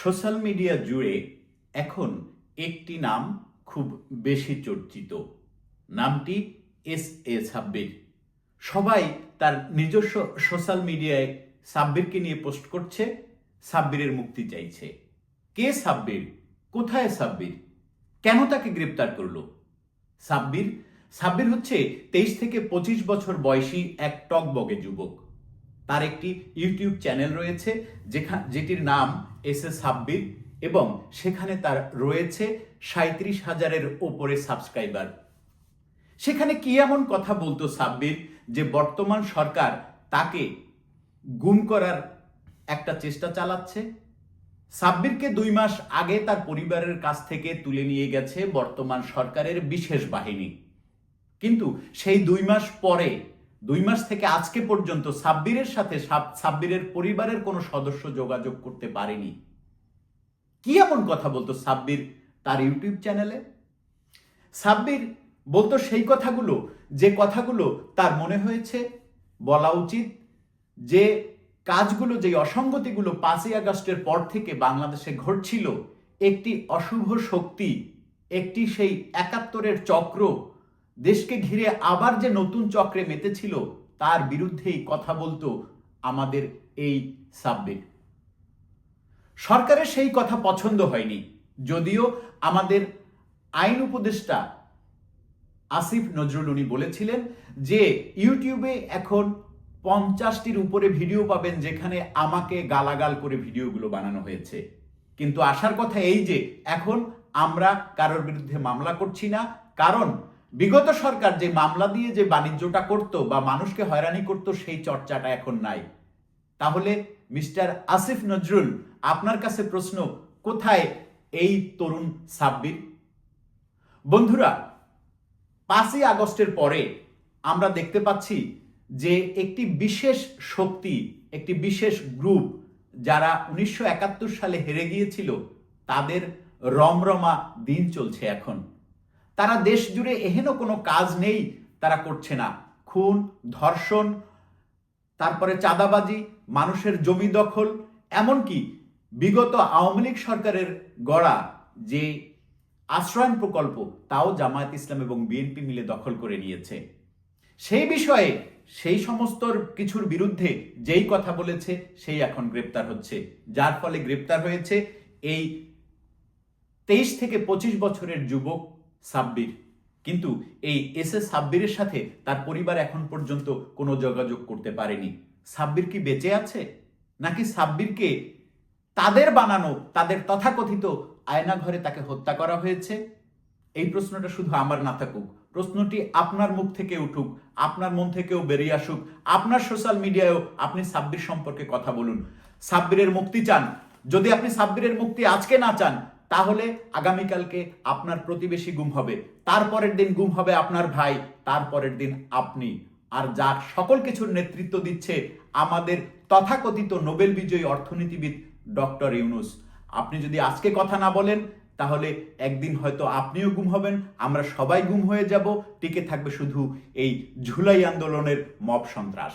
Social media জুড়ে এখন একটি নাম খুব বেশি চর্চিত। নামটি এস এ সাব্বির। সবাই তার নিজস্ব সোশ্যাল মিডিয়ায় সাব্বিরকে নিয়ে পোস্ট করছে, সাব্বিরের মুক্তি চাইছে। কে সাব্বির? কোথায় সাব্বির? কেন তাকে গ্রেপ্তার করল? সাব্বির? সাব্বির হচ্ছে তেইশ থেকে পঁচিশ বছর বয়সী এক টকবগে যুবক। তার একটি ইউটিউব চ্যানেল রয়েছে যেখানে যেটির নাম এস এ সাব্বির এবং সেখানে তার রয়েছে সাঁত্রিশ হাজারের ওপরে সাবস্ক্রাইবার। সেখানে কি এমন কথা বলতো সাব্বির যে বর্তমান সরকার তাকে গুম করার একটা চেষ্টা চালাচ্ছে। সাব্বিরকে দুই মাস আগে তার পরিবারের কাছ থেকে তুলে নিয়ে গেছে বর্তমান সরকারের বিশেষ বাহিনী। কিন্তু সেই দুই মাস পরে দুই মাস থেকে আজকে পর্যন্ত সাব্বিরের সাথে সাব- সাব্বিরের পরিবারের কোনো সদস্য যোগাযোগ করতে পারেনি। কি এমন কথা বলতো সাব্বির তার ইউটিউব চ্যানেলে? সাব্বির বলতো সেই কথাগুলো, যে কথাগুলো তার মনে হয়েছে, বলা উচিত, যে কাজগুলো যে অসঙ্গতিগুলো পাঁচই আগস্টের পর থেকে বাংলাদেশে ঘটছিল, একটি অশুভ শক্তি, একটি সেই একাত্তরের চক্র দেশকে ঘিরে আবার যে নতুন চক্রে মেতেছিল, তার বিরুদ্ধেই কথা বলতো আমাদের এই সাব্বির। সরকারের সেই কথা পছন্দ হয়নি, যদিও আমাদের আইন উপদেষ্টা আসিফ নজরুল উনি বলেছিলেন যে, ইউটিউবে এখন পঞ্চাশটির উপরে ভিডিও পাবেন যেখানে আমাকে গালাগাল করে ভিডিওগুলো বানানো হয়েছে। কিন্তু আসার কথা এই যে, এখন আমরা কারোর বিরুদ্ধে মামলা করছি না, কারণ বিগত সরকার যে মামলা দিয়ে যে বাণিজ্যটা করত বা মানুষকে হয়রানি করত, সেই চর্চাটা এখন নাই। তাহলে মিস্টার আসিফ নজরুল, আপনার কাছে প্রশ্ন, কোথায় এই তরুণ সাব্বির? বন্ধুরা, পাঁচই আগস্টের পরে আমরা দেখতে পাচ্ছি যে একটি বিশেষ শক্তি, একটি বিশেষ গ্রুপ যারা উনিশশো একাত্তর সালে হেরে গিয়েছিল, তাদের রমরমা দিন চলছে এখন। তারা দেশ জুড়ে এহেন কোনো কাজ নেই, তারা করছে না। খুন, ধর্ষণ, তারপরে চাঁদাবাজি, মানুষের জমি দখল, এমনকি বিগত আওয়ামী লীগ সরকারের গড়া যে আশ্রয়ণ প্রকল্প, তাও জামায়াত ইসলাম এবং বিএনপি মিলে দখল করে নিয়েছে। সেই বিষয়ে সেই সমস্ত কিছুর বিরুদ্ধে যেই কথা বলেছে, সেই এখন গ্রেপ্তার হচ্ছে। যার ফলে গ্রেপ্তার হয়েছে এই তেইশ থেকে পঁচিশ বছরের যুবক সাব্বির। কিন্তু এই এস এস সাব্বিরের সাথে তার পরিবার এখন পর্যন্ত কোনো যোগাযোগ করতে পারেনি। সাব্বির কি বেঁচে আছে? নাকি সাব্বিরকে তাদের বানানো, তাদের তথাকথিত আয়না ঘরে তাকে হত্যা করা হয়েছে? এই প্রশ্নটা শুধু আমার না থাকুক। প্রশ্নটি আপনার মুখ থেকে উঠুক, আপনার মন থেকেও বেরিয়ে আসুক, আপনার সোশ্যাল মিডিয়ায়ও আপনি সাব্বির সম্পর্কে কথা বলুন। সাব্বিরের মুক্তি চান। যদি আপনি সাব্বিরের মুক্তি আজকে না চান তাহলে আগামীকালকে আপনার প্রতিবেশী গুম হবে, তারপরের দিন গুম হবে আপনার ভাই, তারপরের দিন আপনি। আর যা সকল কিছুর নেতৃত্ব দিচ্ছে আমাদের তথাকথিত নোবেল বিজয়ী অর্থনীতিবিদ ডক্টর ইউনুস। আপনি যদি আজকে কথা না বলেন, তাহলে একদিন হয়তো আপনিও গুম হবেন, আমরা সবাই গুম হয়ে যাব, টিকে থাকবে শুধু এই ঝুলাই আন্দোলনের মব সন্ত্রাস।